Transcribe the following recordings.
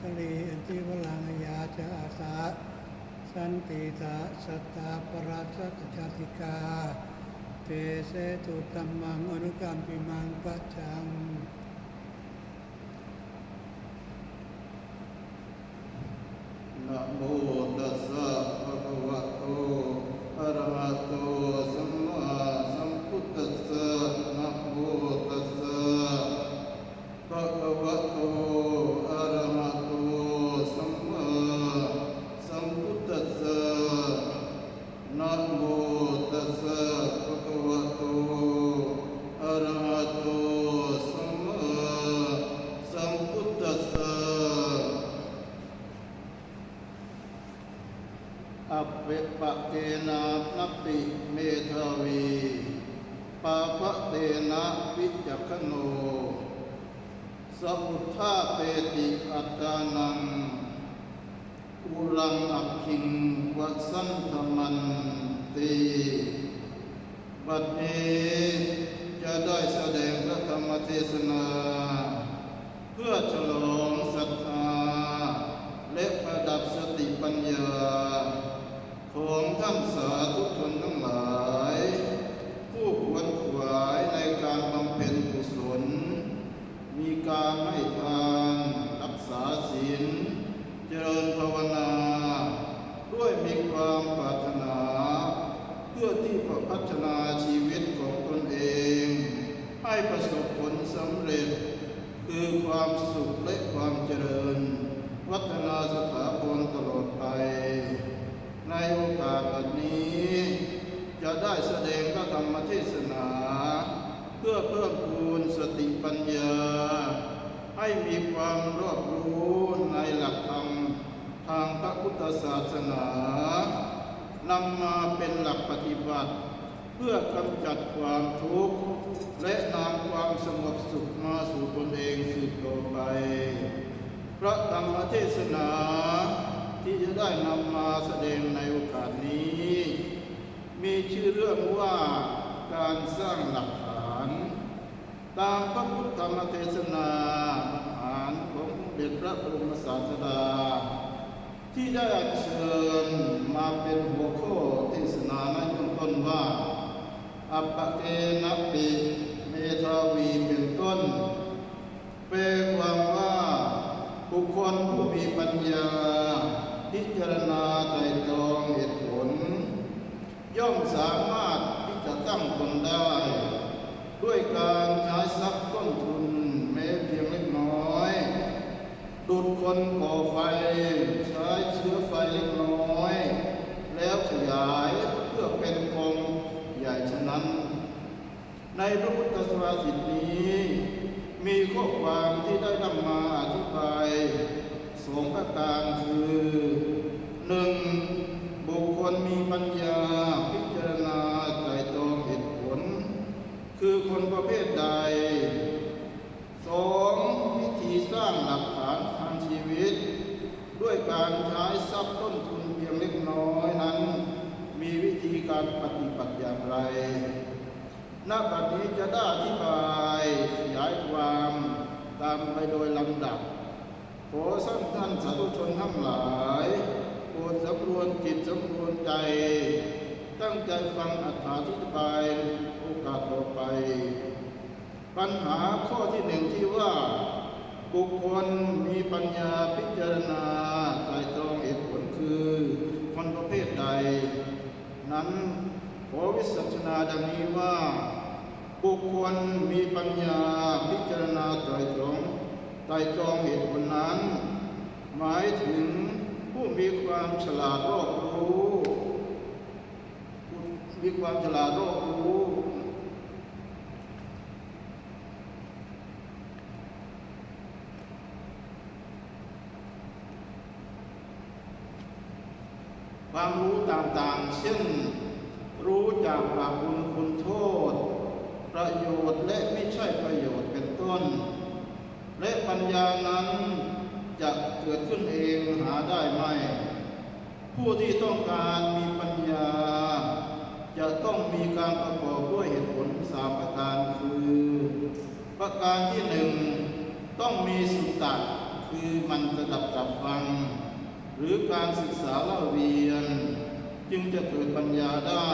ทะเลอันติวลังยาจะอาสาสันติตาสัตตาปราชกชาติกา เตเสตุตัมมังอนุกรรมปิมังปัจจัง นะโมตัสสะภะคะวะโตอะระหะโตสัมมาสัมพุทธัสสะนะโมตัสสะภะคะวะโตอะระหะโตสัมมาสัมพุทธัสสะนะโมตัสสะภะคะวะโตอะระหะโตสัมมาสัมพุทธัสสะ อัปเปปะเตนะนัปปิเมธาวี ปาปะเตนะวิจักขโน สัพพทาเปติอัตานังอุรังอักขิงวัสันธมันตีบัดนี้จะได้แสดงพระธรรมเทศนา เพื่อฉลองศรัทธา และประดับสติปัญญา ของท่านสาธุชนทั้งหลาย ผู้ควรขวายในการบำเพ็ญกุศล มีการให้ทานรักษาศีล เจริญภาวนา ด้วยมีความปรารถนา เพื่อที่จะพัฒนาชีวิตของตนเอง ให้ประสบผลสำเร็จ คือความสุขและความเจริญ วัฒนาสถาพรตลอดไป ในโอกาสแบบนี้ จะ ได้แสดงพระธรรมเทศนา เพื่อเพิ่มพูนสติปัญญา ให้มีความรอบรู้ในหลักธรรมทางพระพุทธศาสนานำมาเป็นหลักปฏิบัติ เพื่อกำจัดความทุกข์ และนำความสงบสุขมาสู่ตนเองสืบต่อไป พระธรรมเทศนาที่จะได้นำมาแสดงในโอกาสนี้ มีชื่อเรื่องว่าการสร้างหลักฐาน ตามพระพุทธธรรมเทศนาอ่านของเด็จพระบรมศาสดา ที่ได้เชิญมาเป็นหัวข้อเทศนาในเบื้องต้นว่า อัปปะเกนะปิเมธาวีเป็นต้น แปลความว่าบุคคลผู้มีปัญญา พิจารณาไตรตรองเหตุผล ย่อ มสามารถที่จะตั้งตนได้ ด้วยการใช้ทรัพย์ต้นทุนแม้เพียงเล็กน้อยดุดคนก่อไฟใช้เชื้อไฟเล็กน้อย แล้วขยายเพื่อเป็นกองใหญ่ฉะนั้น ในพระพุทธศาสนานี้ มีข้อความที่ได้นำมาอธิบายสองประการคือหนึ่งบุคคลมีปัญญาพิ คนประเภทใดสองวิธีสร้างหลักฐานทางชีวิต ด้วยการใช้ทรัพย์ต้นทุนเพียงเล็กน้อยนั้น มีวิธีการปฏิบัติอย่างไรณบัดนี้จะได้อธิบายขยายความตามไปโดยลำดับ ขอสั้นท่านสาธุชนทั้งหลายโปรดสำรวมจิตสำรวมใจ ตั้งใจฟังอธิบาย โอกาสต่อไป ปัญหาข้อที่หนึ่งที่ว่า บุคคลมีปัญญาพิจารณาไตรตรองเหตุผลคือ คนประเภทใด นั้นขอวิสัชนาดังนี้ว่า บุคคลมีปัญญาพิจารณาไตรตรองไตรตรองเหตุผลนั้น หมายถึงผู้มีความฉลาดรอบรู้ มีความฉลาดรอบรู้ ความรู้ต่างๆ เช่น รู้จากบาปบุญคุณโทษ ประโยชน์และไม่ใช่ประโยชน์เป็นต้น และปัญญานั้นจะเกิดขึ้นเองหาได้ไหม ผู้ที่ต้องการมีปัญญา จะต้องมีการประกอบด้วยเหตุผลสามประการคือ ประการที่หนึ่งต้องมีสุตตะคือมันจะดับจับฟัง หรือการศึกษาเล่าเรียน จึงจะเกิดปัญญาได้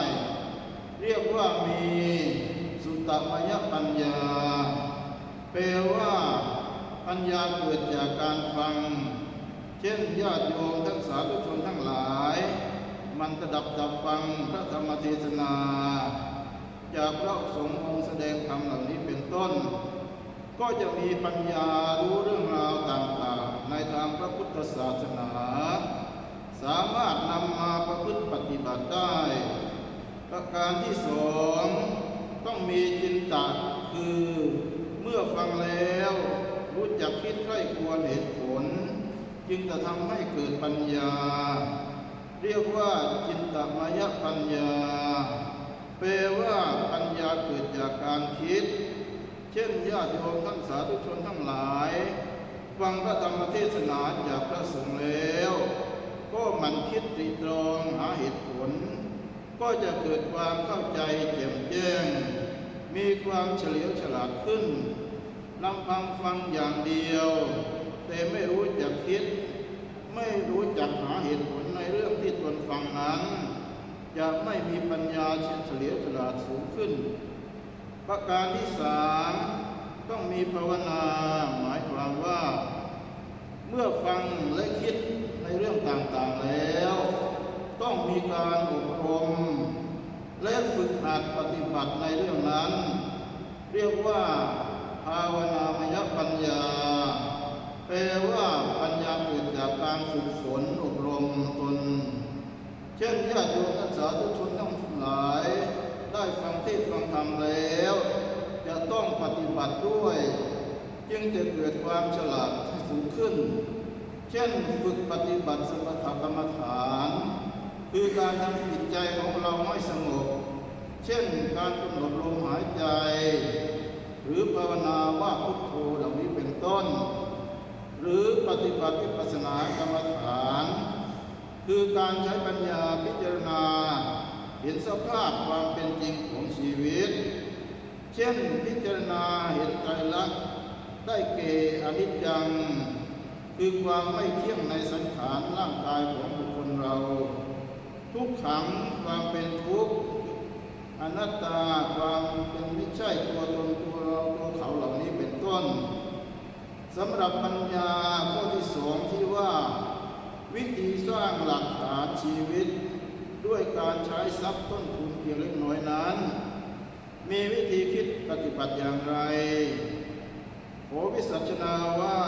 เรียกว่ามีสุตตมยปัญญา แปลว่า ปัญญาเกิดจากการฟัง เช่นญาติโยมทั้งสาธุชนทั้งหลาย มันกระดับดับฟังพระธรรมเทศนา จากพระสงฆ์องค์แสดงธรรมเหล่านี้เป็นต้น ก็จะมีปัญญารู้เรื่องราวต่างๆ ในทางพระพุทธศาสนา สามารถนำมาประพฤติปฏิบัติได้ ประการที่สองต้องมีจินตะคือ เมื่อฟังแล้ว รู้จักคิดใคร่ควรเหตุผล จึงจะทำให้เกิดปัญญา เรียกว่าจินตมายปัญญาแปลว่าปัญญาเกิดจากการคิด เช่นญาติโยมท่านสาธุชนทั้งหลาย ฟังพระธรรมเทศนาจากพระสงฆ์แล้ว ก็หมันคิดตรีตรองหาเหตุผล ก็จะเกิดความเข้าใจแจ่มแจ้ง มีความเฉลียวฉลาดขึ้นลำพังฟังอย่างเดียว แต่ไม่รู้จักคิด ไม่รู้จักหาเหตุผลในเรื่องที่ตนฟังนั้น จะไม่มีปัญญาเฉลียวฉลาดสูงขึ้น ประการที่สาม ต้องมีภาวนาหมายความว่า เมื่อฟังและคิดในเรื่องต่างๆแล้ว ต้องมีการอบรม และฝึกหัดปฏิบัติในเรื่องนั้น เรียกว่า ภาวนามยปัญญา แปลว่าปัญญาเกิดจากการฝึกฝนอบรมตน เช่นญาติโยมนักสาธุชนทั้งหลาย ได้ฟังเทศฟังธรรมแล้ว จะต้องปฏิบัติด้วย จึงจะเกิดความฉลาดที่สูงขึ้น เช่นฝึกปฏิบัติสมถกรรมฐาน คือการทำจิตใจของเราให้สงบเช่นการกำหนดลมหายใจ หรือภาวนาว่าพุทโธเหล่านี้เป็นต้น หรือปฏิบัติวิปัสสนากรรมฐาน คือการใช้ปัญญาพิจารณา เห็นสภาพความเป็นจริงของชีวิต เช่นพิจารณาเห็นไตรลักษณ์ได้เกอนิจจัง คือความไม่เที่ยงในสังขารร่างกายของบุคคลเรา ทุกขังความเป็นทุกข์อนัตตาความเป็นไม่ใช่ตัวตนตัวเราตัวเขาเหล่านี้เป็นต้นสำหรับปัญญาข้อที่สองที่ว่า วิธีสร้างหลักฐานชีวิต ด้วยการใช้ทรัพย์ต้นทุนเพียงเล็กน้อยนั้น มีวิธีคิดปฏิบัติอย่างไรขอวิสัชนาว่า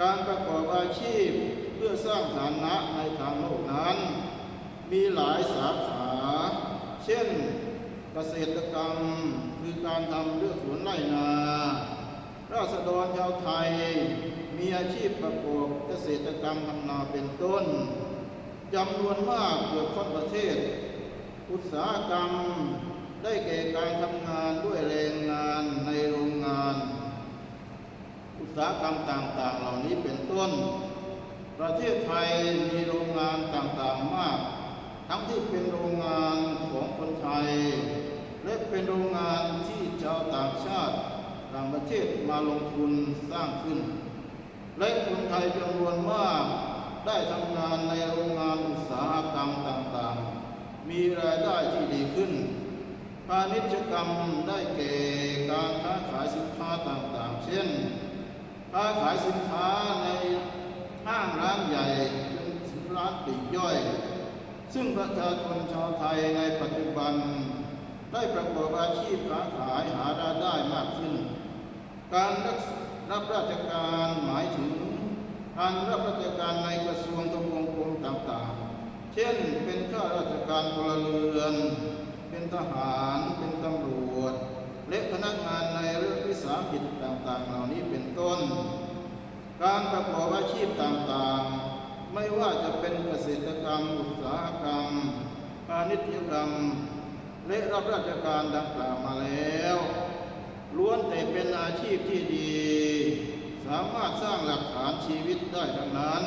การประกอบอาชีพเพื่อสร้างฐานะในทางโลกนั้น มีหลายสาขา เช่นเกษตรกรรมคือการทำเรื่องสวนไร่นา ราษฎรชาวไทย มีอาชีพประกอบเกษตรกรรมทำนาเป็นต้นจำนวนมากเกือบทั้งประเทศ อุตสาหกรรม ได้แก่การทำงานด้วยแรงงานในโรงงาน อุตสาหกรรมต่างๆ เหล่านี้เป็นต้น ประเทศไทยมีโรงงานต่างๆมาก ทั้งที่เป็นโรงงานของคนไทย และเป็นโรงงานที่ชาวต่างชาติต่างประเทศมาลงทุนสร้างขึ้น และคนไทยจำนวนมากได้ทำงานในโรงงานอุตสาหกรรมต่างๆ มีรายได้ที่ดีขึ้น พาณิชยกรรมได้แก่การค้าขายสินค้าต่างๆ เช่น ค้าขายสินค้าในห้างร้านใหญ่จนถึงร้านปลีกย่อย ซึ่งประชาชนชาวไทยในปัจจุบัน ได้ประกอบอาชีพค้าขายหารายได้มากขึ้น การรับราชการหมายถึงการรับราชการในกระทรวงทบวงกรมต่างๆ เช่นเป็นข้าราชการพลเรือน เป็นทหาร เป็นตำรวจ และพนักงานในเรื่องวิสาหกิจต่างๆ เหล่านี้เป็นต้น การประกอบอาชีพต่างๆ ไม่ว่าจะเป็นเกษตรกรรม อุตสาหกรรมพาณิชยกรรม และรับราชการดังกล่าวมาแล้ว ล้วนแต่เป็นอาชีพที่ดี สามารถสร้างหลักฐานชีวิตได้ทั้งนั้น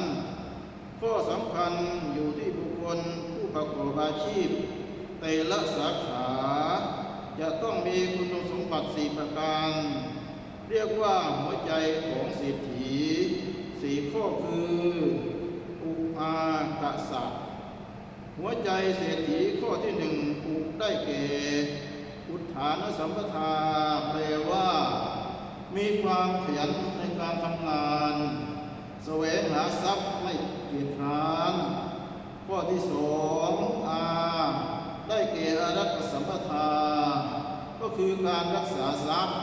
ข้อสำคัญอยู่ที่บุคคลผู้ประกอบอาชีพ แต่ละสาขา จะต้องมีคุณสมบัติสี่ประการ เรียกว่าหัวใจของเศรษฐีสี่ข้อคือ อุอากษัตริหัวใจเศรษฐีข้อที่หนึ่งอุได้แก่อุฐานสัมปทาแปลว่า มีความขยันในการทำงานแสวงหาทรัพย์ไม่เกียจคร้านข้อที่สองอา ได้เก่อารักสัมปทา ก็คือการรักษาทรัพย์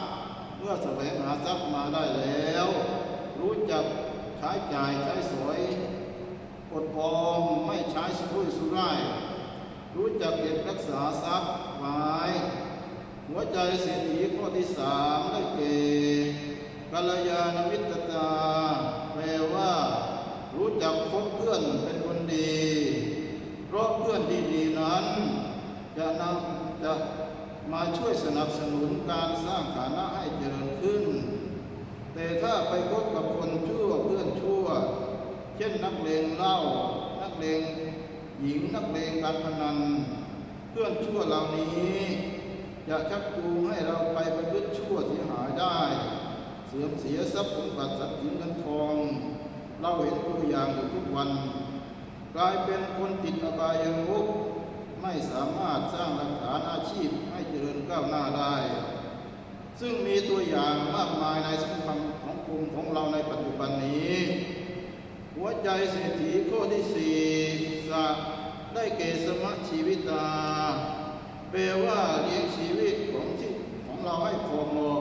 เมื่อแสวงหาทรัพย์มาได้แล้ว รู้จักใช้จ่ายใช้สอยอดออมไม่ใช้สุรุ่ยสุร่าย รู้จักเก็บรักษาทรัพย์ไว้ หัวใจเศรษฐีข้อที่สามได้เก่กัลยาณมิตรตา แปลว่า รู้จักคบเพื่อนเป็นคนดี เพราะเพื่อนที่ดีนั้น จะนำจะ มาช่วยสนับสนุนการสร้างฐานะให้เจริญขึ้น แต่ถ้าไปคบกับคนชั่วเพื่อนชั่ว เช่นนักเลงเหล้านักเลงหญิงนักเลงการพนัน เพื่อนชั่วเหล่านี้จะชักจูงให้เราไปประพฤติชั่วเสียหายได้ เสื่อมเสียทรัพย์สมบัติทรัพย์สินเงินทอง เราเห็นตัวอย่างอยู่ทุกวัน กลายเป็นคนติดอบายมุข ไม่สามารถสร้างหลักฐานอาชีพให้เจริญก้าวหน้าได้ ซึ่งมีตัวอย่างมากมายในสังคมของกลุ่มของเราในปัจจุบันนี้ หัวใจเศรษฐีข้อที่สี่สะได้เกสมะชีวิตาแปลว่าเลี้ยงชีวิตของที่ของเราให้พอเหมาะ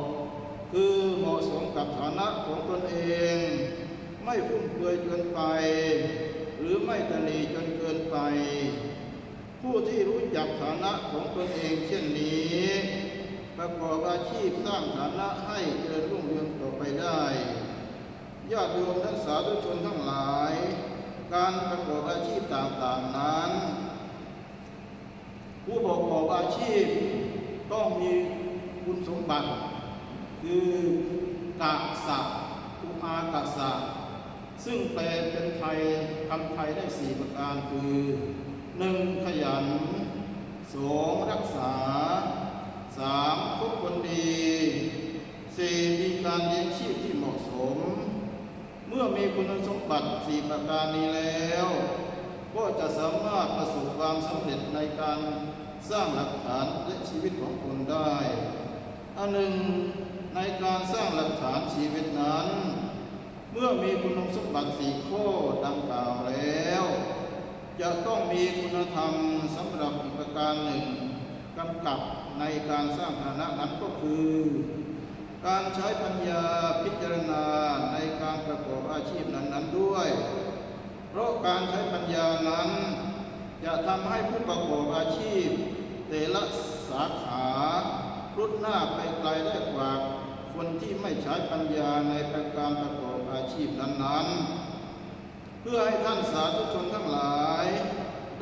คือเหมาะสมกับฐานะของตนเอง ไม่ฟุ่มเฟือยจนไป หรือไม่ตนีจนเกินไป ผู้ที่รู้จักฐานะของตนเองเช่นนี้ ประกอบอาชีพสร้างฐานะให้เจริญรุ่งเรืองต่อไปได้ญาติโยมทั้งสาธุชนทั้งหลาย การประกอบอาชีพต่างๆนั้น ผู้ประกอบอาชีพต้องมีคุณสมบัติ คือกะสะอุอากะสะซึ่งแปลเป็นไทยคำไทยได้สี่ประการคือ หนึ่งขยันสองรักษาสามคบคนดีสี่มีการเลี้ยงชีพที่เหมาะสม เมื่อมีคุณสมบัติสี่ประการนี้แล้ว ก็จะสามารถประสบความสำเร็จในการสร้างหลักฐานและชีวิตของตนได้ อันหนึ่งในการสร้างหลักฐานชีวิตนั้น เมื่อมีคุณสมบัติสี่ข้อดังกล่าวแล้ว จะต้องมีคุณธรรมสำหรับอีกประการหนึ่งกำกับในการสร้างฐานะนั้นก็คือ การใช้ปัญญาพิจารณาในการประกอบอาชีพนั้นๆด้วย เพราะการใช้ปัญญานั้น จะทำให้ผู้ประกอบอาชีพ แต่ละสาขารุดหน้าไปไกลได้กว่าคนที่ไม่ใช้ปัญญาในการประกอบอาชีพนั้นๆ พื่อให้ท่านสาธุชนทั้งหลาย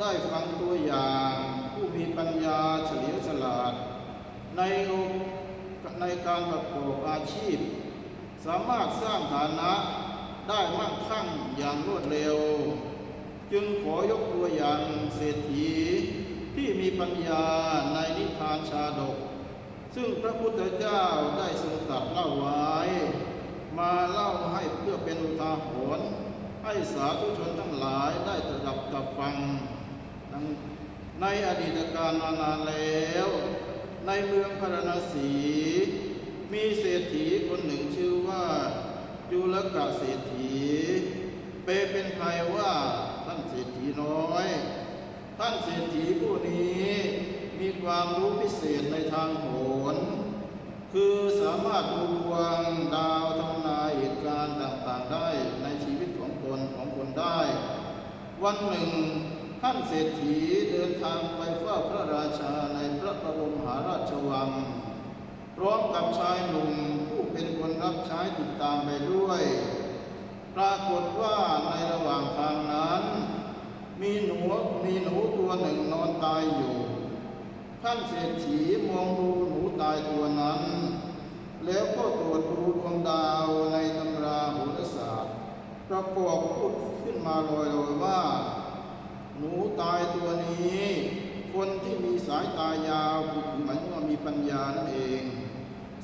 ได้ฟังตัวอย่าง ผู้มีปัญญาเฉลียวฉลาด ในในการประกอบอาชีพ สามารถสร้างฐานะได้มั่งคั่งอย่างรวดเร็ว จึงขอยกตัวอย่างเศรษฐีที่มีปัญญาในนิทานชาดก ซึ่งพระพุทธเจ้าได้ทรงตรัสเล่าไว้ มาเล่าให้เพื่อเป็นอุทาหรณ์ ให้สาธุชนทั้งหลายได้ตระดับตับฟัง ในอดีตการมานานแล้ว ในเมืองพาราณสี มีเศรษฐีคนหนึ่งชื่อว่าจุลกะเศรษฐี เปเป็นไทยว่าท่านเศรษฐีน้อย ท่านเศรษฐีผู้นี้มีความรู้พิเศษในทางโหรคือสามารถดูดวงดาวทำนายเหตุการณ์ต่างๆได้ในชีวิตของตนของคนได้ วันหนึ่งท่านเศรษฐีเดินทางไปเฝ้าพระราชาในพระบรมมหาราชวัง พร้อมกับชายหนุ่มผู้เป็นคนรับใช้ติดตามไปด้วย ปรากฏว่าในระหว่างทางนั้น มีหนูมีหนูตัวหนึ่งนอนตายอยู่ ท่านเศรษฐีมองดูหนูตายตัวนั้น แล้วก็ตรวจดูดวงดาวในตำราโหราศาสตร์ประกอบพูด นมาลอยๆว่า หนูตายตัวนี้ คนที่มีสายตายาวคือหมายว่ามีปัญญานั่นเอง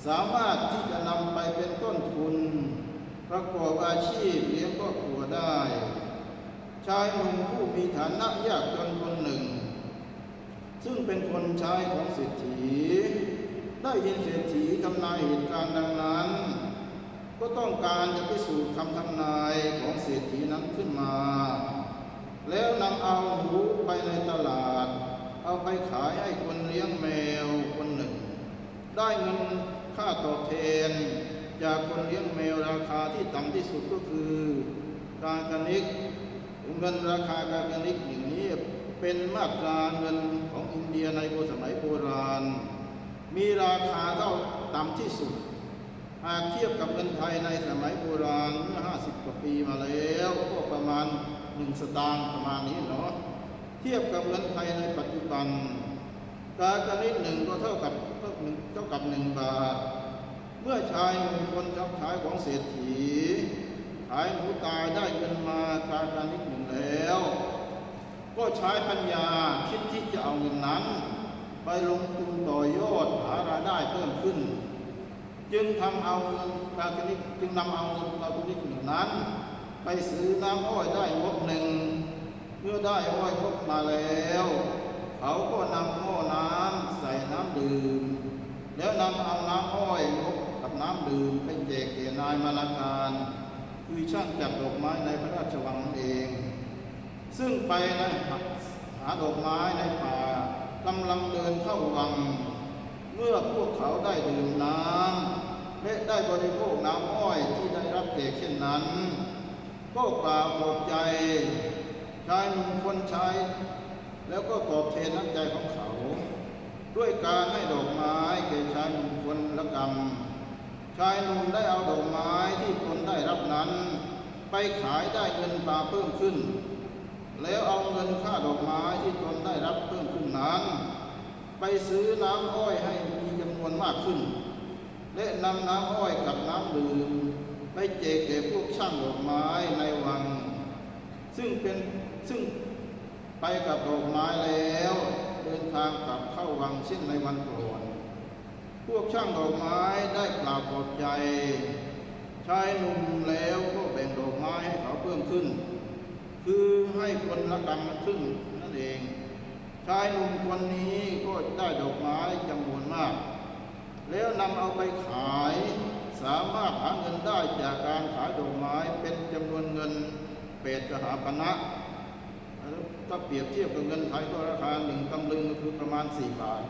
สามารถที่จะนำไปเป็นต้นทุน ประกอบอาชีพเลี้ยงครอบครัวได้ ชายหนุ่มผู้มีฐานะยากจนคนหนึ่ง ซึ่งเป็นคนใช้ของเศรษฐี ได้ยินเศรษฐีทำนายเหตุการณ์ดังนั้น ก็ต้องการจะพิสูจน์คำทำนายของเศรษฐีนั้นขึ้นมา แล้วนำเอาหมูไปในตลาด เอาไปขายให้คนเลี้ยงแมวคนหนึ่ง ได้เงินค่าตอบแทน จากคนเลี้ยงแมวราคาที่ต่ำที่สุดก็คือการกนิกเงินราคาการกนิกอย่างนี้เป็นมาตราเงินของอินเดียในโบสมัยโบราณ มีราคาเท่าต่ำที่สุด หากเทียบกับเงินไทยในสมัยโบราณเมื่อ 50 กว่าปีมาแล้วก็ประมาณหนึ่งสตางค์ประมาณนี้เนาะเทียบกับเงินไทยในปัจจุบันการกนิดหนึ่งก็เท่ากับเท่าหนึ่งเท่ากับหนึ่งบาท เมื่อชายหนุ่มคนชักชายของเศรษฐีขายหมูตายได้เงินมาการกนิดหนึ่งแล้ว ก็ใช้ปัญญาคิดที่จะเอาเงินนั้น ไปลงทุนต่อยอดหารายได้เพิ่มขึ้น จึงทำเอาเงินการกนิกจึงนำเอาเงินการกนิกหนึ่งนั้น ไปซื้อน้ำอ้อยได้งบหนึ่งเมื่อได้อ้อยครบมาแล้ว เขาก็นำหม้อน้ำใส่น้ำดื่ม แล้วนำเอาน้ำอ้อยงบกับน้ำดื่มไปแจกแก่นายมาลาการคือช่างจัดดอกไม้ในพระราชวังเอง ซึ่งไปนะหาดอกไม้ในป่ากำลังเดินเข้าวัง เมื่อพวกเขาได้ดื่มน้ำ และได้บริโภคน้ำอ้อยที่ได้รับแจกเช่นนั้นก็กล่าวขอบใจชายหนุ่มคนใช้ แล้วก็ตอบแทนน้ำใจของเขา ด้วยการให้ดอกไม้แก่ชายหนุ่มคนละกรรมชายหนุ่มได้เอาดอกไม้ที่ตนได้รับนั้น ไปขายได้เงินมาเพิ่มขึ้น แล้วเอาเงินค่าดอกไม้ที่ตนได้รับเพิ่มขึ้นนั้น ไปซื้อน้ำอ้อยให้มีจำนวนมากขึ้น และนำน้ำอ้อยกับน้ำดื่มไปแจกแก่พวกช่างดอกไม้ในวัง ซึ่งเป็นซึ่งไปกับดอกไม้แล้ว เดินทางกลับเข้าวังเช่นในวันก่อนพวกช่างดอกไม้ได้กล่าวปลอบใจชายหนุ่มแล้วก็แบ่งดอกไม้ให้เขาเพิ่มขึ้น คือให้คนละกรรมครึ่งนั่นเองชายหนุ่มคนนี้ก็ได้ดอกไม้จำนวนมาก แล้วนำเอาไปขาย สามารถหาเงินได้จากการขายดอกไม้เป็นจำนวนเงินเปดกหาปณะถ้าเปรียบเทียบกับเงินไทยก็ราคาหนึ่งตำลึงก็คือประมาณสี่บาท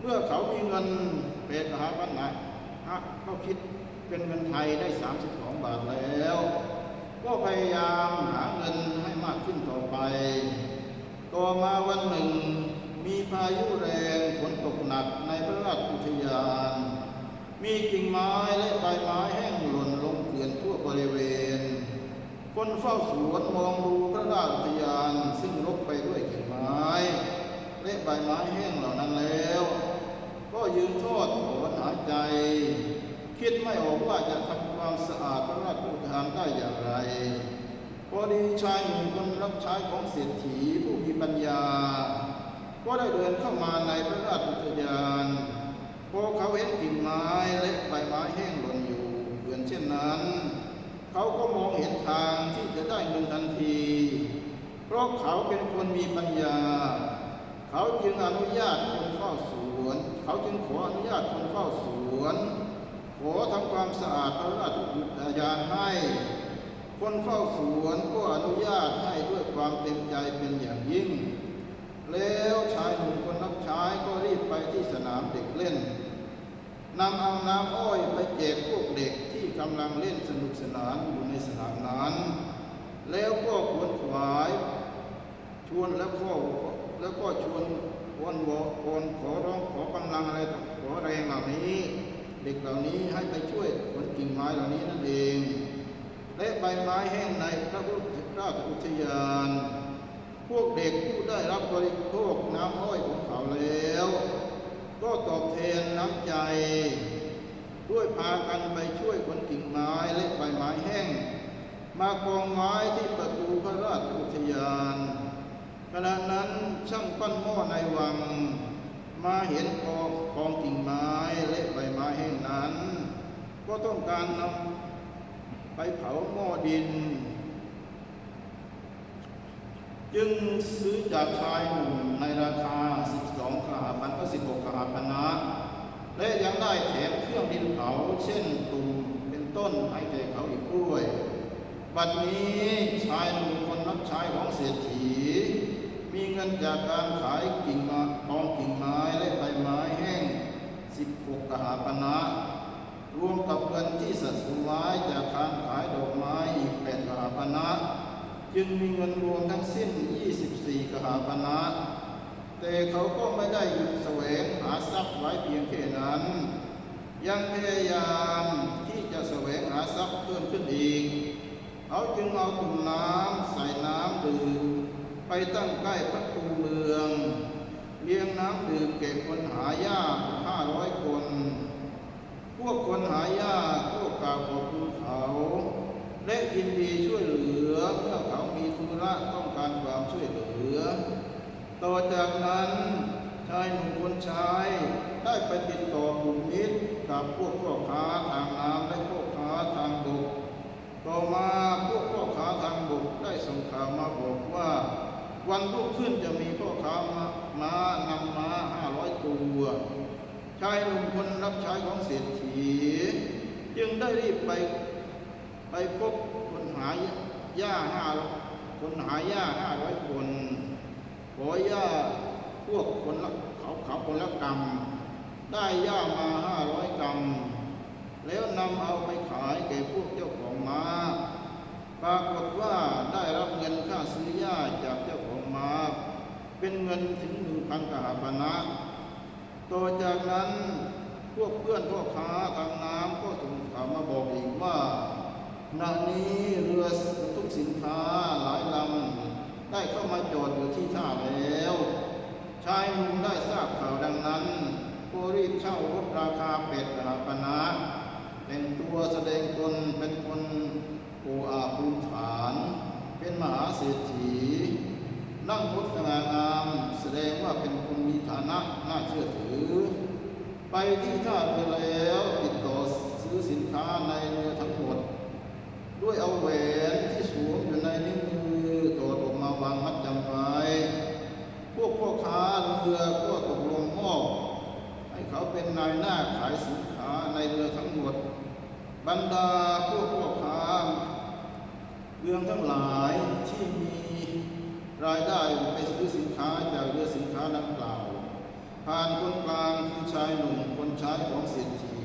เมื่อเขามีเงินเปดกหาปณะฮะก็คิดเป็นเงินไทยได้ 32 บาทแล้ว ก็พยายามหาเงินให้มากขึ้นต่อไป ต่อมาวันหนึ่ง มีพายุแรงฝนตกหนักในพระราชอุทยาน มีกิ่งไม้และใบไม้แห้งหล่นลงเกลื่อนทั่วบริเวณ คนเฝ้าสวนมองดูพระราชอุทยานซึ่งรกไปด้วยกิ่งไม้และใบไม้แห้งเหล่านั้นแล้ว ก็ยืนทอดถอนหายใจ คิดไม่ออกว่าจะทำความสะอาดพระราชอุทยานได้อย่างไรพอดีชายหนุ่มคนรับใช้ของเศรษฐีผู้มีปัญญา ก็ได้เดินเข้ามาในพระราชอุทยานพอเขาเห็นกิ่งไม้และใบไม้แห้งหล่นอยู่เหมือนเช่นนั้น เขาก็มองเห็นทางที่จะได้เงินทันที เพราะเขาเป็นคนมีปัญญา เขาจึงอนุญาตคนเฝ้าสวน เขาจึงขออนุญาตคนเฝ้าสวน ขอทำความสะอาดพระราชอุทยานให้ คนเฝ้าสวนก็อนุญาตให้ด้วยความเต็มใจเป็นอย่างยิ่ง แล้วชายหนุ่มคนรับใช้ก็รีบไปที่สนามเด็กเล่นนำเอาน้ำอ้อยไปแจกพวกเด็กที่กำลังเล่นสนุกสนานอยู่ในสนามนั้น แล้วก็ขวนขวาย ชวนแล้วก็แล้วก็ชวนวอนวอนขอร้องขอกำลังอะไรขอแรงเหล่านี้ เด็กเหล่านี้ให้ไปช่วยขนกิ่งไม้เหล่านี้นั่นเอง และใบไม้แห้งในพระพุทธราชอุทยาน พวกเด็กผู้ได้รับบริโภคน้ำอ้อยของเขาแล้ว ก็ตอบแทนน้ำใจ ด้วยพากันไปช่วยขนกิ่งไม้และใบไม้แห้ง มากองไม้ที่ประตูพระราชอุทยานขณะนั้นช่างปั้นหม้อในวัง มาเห็นกองกองกิ่งไม้และใบไม้แห้งนั้น ก็ต้องการนำไปเผาหม้อดิน จึงซื้อจากชายหนุ่มในราคา 12กหาพันก็ 16กหาพันนะ และยังได้แถมเครื่องดินเผาเช่นตุ่มเป็นต้นให้แก่เขาอีกด้วย บัดนี้ชายหนุ่มคนรับใช้ของเศรษฐี มีเงินจากการขายกิ่งไม้ทองกิ่งไม้และใบไม้แห้ง 16กหาปณะรวมกับเงินที่สะสมไว้จากการขายดอกไม้อีก8กหาปณะ จึงมีเงินรวมทั้งสิ้น 24 กหาปณะแต่เขาก็ไม่ได้หยุดแสวงหาทรัพย์ไว้เพียงแค่นั้น ยังพยายามที่จะแสวงหาทรัพย์เพิ่มขึ้นอีกเขาจึงเอาตุ่มน้ำใส่น้ำดื่มไปตั้งใกล้พระตูเมืองเลี้ยงน้ำดื่มแก่คนหายากห้าร้อยคน พวกคนหายากพวกกล่าวขอบคุณเขา และยินดีช่วยเหลือเมื่อเขา ระต้องการความช่วยเหลือ ต่อจากนั้นชายหนุ่มคนชายได้ไปติดต่อกลุ่มมิตรกับพวกพ่อค้าทางน้ำและพวกค้าทางบก ต่อมาพวกพ่อค้าทางบกได้ส่งข่าวมาบอกว่า วันรุ่งขึ้นจะมีพ่อค้ามาม้านำม้าห้าร้อยตัวชายหนุ่มคนรับใช้ของเศรษฐี จึงได้รีบไปไปพบคนหายหญ้าห้า คนหายหญ้าห้าร้อยคนขอหญ้าพวกคนละเขาเขาคนละกรรม ได้หญ้ามาห้าร้อยกรรม แล้วนำเอาไปขายแก่พวกเจ้าของม้า ปรากฏว่าได้รับเงินค่าซื้อหญ้าจากเจ้าของม้า เป็นเงินถึงหนึ่งพันกหาปณะต่อจากนั้นพวกเพื่อนพ่อค้าทางน้ำก็ส่งข่าวมาบอกอีกว่าณนี้เรือบรรทุก สินค้าหลายลำได้เข้ามาจอดอยู่ที่ท่าแล้ว ชายหนุ่มได้ทราบข่าวดังนั้นก็รีบเช่ารถราคาเป็ดหาปณะเป็นตัวแสดงตนเป็นคนโออาภูมิฐาน เป็นมหาเศรษฐี นั่งรถสง่างาม แสดงว่าเป็นคนมีฐานะน่าเชื่อถือ ไปที่ท่าเรือแล้วติดต่อซื้อสินค้าในเรือทั้งหมด ด้วยเอาแหวนที่สวมอยู่ในนิ้วมือตอดออกมาวางมัดจำไว้ พวกพ่อค้าเรือก็ตกลงมอบให้เขาเป็นนายหน้าขายสินค้าในเรือทั้งหมด บรรดาพวกพ่อค้าเรืองทั้งหลายที่มีรายได้ไปซื้อสินค้าจากเรือสินค้าดังกล่าว ผ่านคนกลางคือชายหนุ่มคนใช้ของเศรษฐี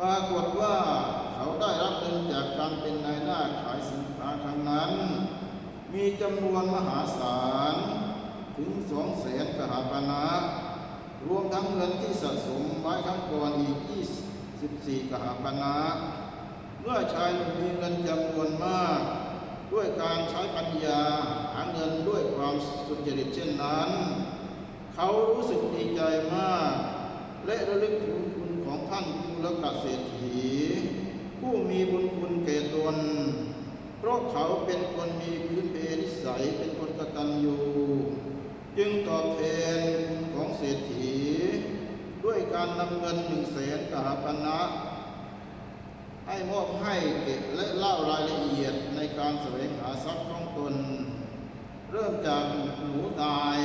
ปรากฏว่า เขาได้รับเงินจากการเป็นนายหน้าขายสินค้าครั้งนั้น มีจำนวนมหาศาล ถึงสองแสนกหาปณะรวมทั้งเงินที่สะสมไว้ครั้งก่อนอีก 24 กหาปณะเมื่อชายมีเงินจำนวนมาก ด้วยการใช้ปัญญาหาเงินด้วยความสุจริตเช่นนั้น เขารู้สึกดีใจมาก และระลึกถึงคุณของท่านกุลกเศรษฐี ผู้มีบุญคุณแก่ตน เพราะเขาเป็นคนมีพื้นเพนิสัยเป็นคนกตัญญูจึงตอบแทนคุณของเศรษฐี ด้วยการนำเงินหนึ่งแสนกหาปณะให้มอบให้เก็บและเล่ารายละเอียดในการแสวงหาทรัพย์ของตน เริ่มจากหนูตาย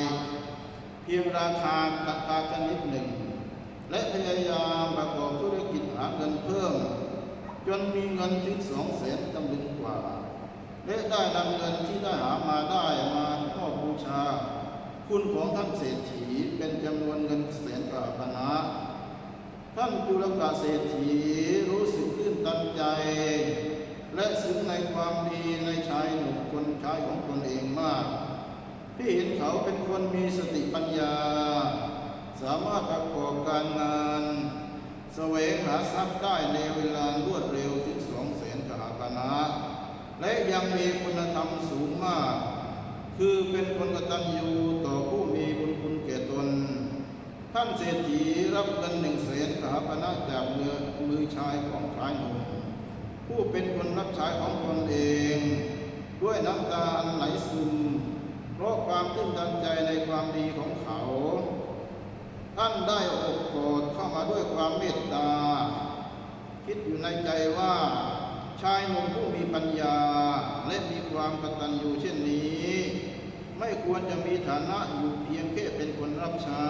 เพียงราคาราคาชนิดหนึ่ง และพยายามประกอบธุรกิจหาเงินเพิ่ม จนมีเงินถึงสองแสนตำลึงกว่า และได้นำเงินที่ได้หามาได้มามอบูชา คุณของท่านเศรษฐีเป็นจำนวนเงินแสนกว่าพนะท่านจุลกาเศรษฐีรู้สึกตื้นตันใจ และซึ้งในความดีในชายหนุ่มคนชายของตนเองมาก ที่เห็นเขาเป็นคนมีสติปัญญา สามารถประกอบการงาน สวงหาทรัพย์ได้ในเวลารวดเร็วถึงสองแสนกหาปณะและยังมีคุณธรรมสูงมาก คือเป็นคนกตัญญูต่อผู้มีบุญคุณแก่ตน ท่านเศรษฐีรับเงินหนึ่งแสนกหาปณะจากมือมือชายของชายหนุ่มผู้เป็นคนรับใช้ของตนเอง ด้วยน้ำตาอันไหลซึมเพราะความตื้นตันใจในความดีของเขา ท่านได้อกกอดเข้ามาด้วยความเมตตา คิดอยู่ในใจว่า ชายหนุ่มผู้มีปัญญาและมีความกตัญญูเช่นนี้ ไม่ควรจะมีฐานะอยู่เพียงแค่เป็นคนรับใช้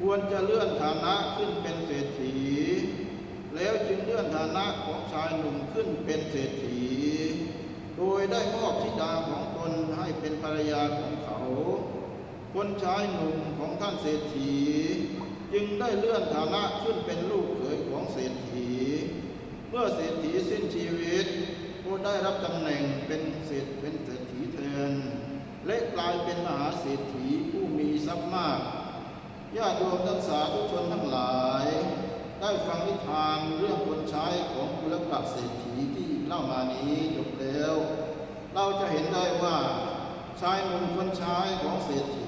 ควรจะเลื่อนฐานะขึ้นเป็นเศรษฐี แล้วจึงเลื่อนฐานะของชายหนุ่มขึ้นเป็นเศรษฐี โดยได้มอบธิดาของตนให้เป็นภรรยาของเขา คนชายหนุ่มของท่านเศรษฐี จึงได้เลื่อนฐานะขึ้นเป็นลูกเขยของเศรษฐี เมื่อเศรษฐีสิ้นชีวิตก็ได้รับตำแหน่งเป็นเศรษฐเป็นเศรษฐีแทนและกลายเป็นมหาเศรษฐีผู้มีทรัพย์มากญาติโยมทั้งสาธุชนทั้งหลาย ได้ฟังนิทานเรื่องคนใช้ของกุลกะเศรษฐีที่เล่ามานี้จบแล้ว เราจะเห็นได้ว่าชายหนุ่มคนใช้ของเศรษฐี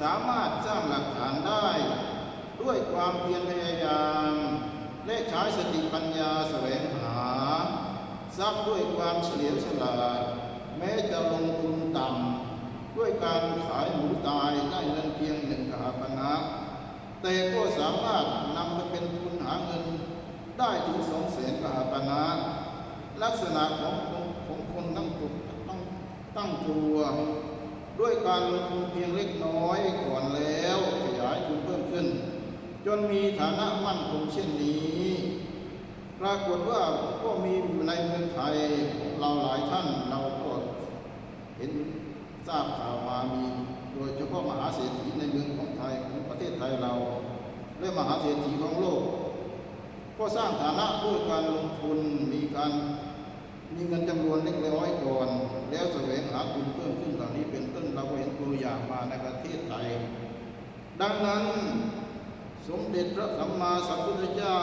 สามารถสร้างหลักฐานได้ ด้วยความเพียรพยายาม และใช้สติปัญญาแสวงหาทรัพย์ด้วยความเฉลียวฉลาด แม้จะลงทุนต่ำด้วยการขายหมูตายได้เงินเพียงหนึ่งกหาปณะแต่ก็สามารถนำไปเป็นทุนหาเงินได้ถึงสองแสนกหาปณะลักษณะของของคนตั้งตัวตั้งตั้งตัว ด้วยการลงทุนเพียงเล็กน้อยก่อนแล้วขยายทุนเพิ่มขึ้น จนมีฐานะมั่นคงเช่นนี้ปรากฏว่าก็มีอยู่ในเมืองไทยเราหลายท่านเราก็เห็นทราบข่าวมามี โดยเฉพาะมหาเศรษฐีในเมืองของไทยของประเทศไทยเราและมหาเศรษฐีของโลก ก็สร้างฐานะด้วยการลงทุนมีการมีเงินจำนวนเล็กน้อยก่อน แล้วแสวงหาทุนเพิ่มขึ้นเหล่านี้เป็นต้น เราก็เห็นตัวอย่างมาในประเทศไทย ดังนั้นสมเด็จพระสัมมาสัมพุทธเจ้า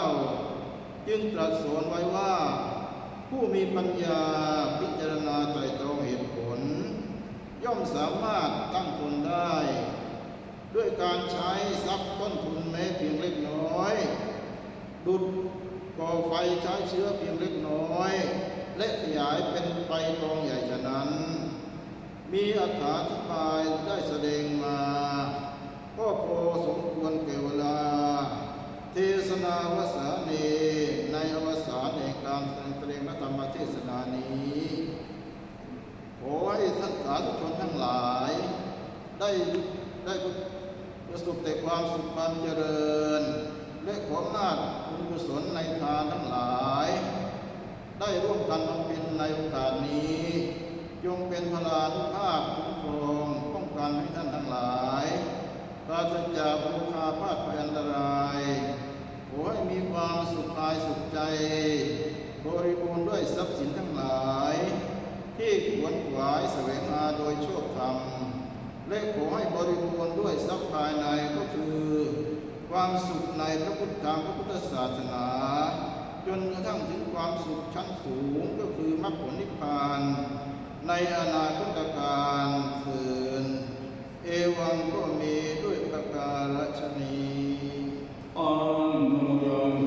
จึงตรัสสอนไว้ว่า ผู้มีปัญญาพิจารณาไตรตรองเหตุผล ย่อมสามารถตั้งตนได้ ด้วยการใช้ทรัพย์ต้นทุนแม้เพียงเล็กน้อย ดุดก่อไฟใช้เชื้อเพียงเล็กน้อย และขยายเป็นไฟกองใหญ่ฉะนั้น มีอธิบายได้แสดงมา ก็พอสมควรแก่เวลา เทศนาวสาเนในอวสานในการแสดงพระธรรมเทศนานี้ขอให้ท่านสาธุชนทั้งหลาย ได้ได้ประสบแต่ความสุขความเจริญ และขออำนาจบุญกุศลในทานทั้งหลาย ได้ร่วมกันบำเพ็ญในโอกาสนี้ จงเป็นพลานุภาพคุ้มครองป้องกันให้ท่านทั้งหลายปราศจากภูคาพาธภัยอันตรายขอให้มีความสุขกายสุขใจ บริบูรณ์ด้วยทรัพย์สินทั้งหลาย ที่ขวนขวายแสวงหาโดยชอบธรรม และขอให้บริบูรณ์ด้วยทรัพย์ภายในก็คือ ความสุขในพระพุทธธรรมพระพุทธศาสนา จนกระทั่งถึงความสุขชั้นสูงก็คือมรรคผลนิพพาน ในอนาคตการฝืน เอวังก็มีด้วยประการชนีอันโมยัง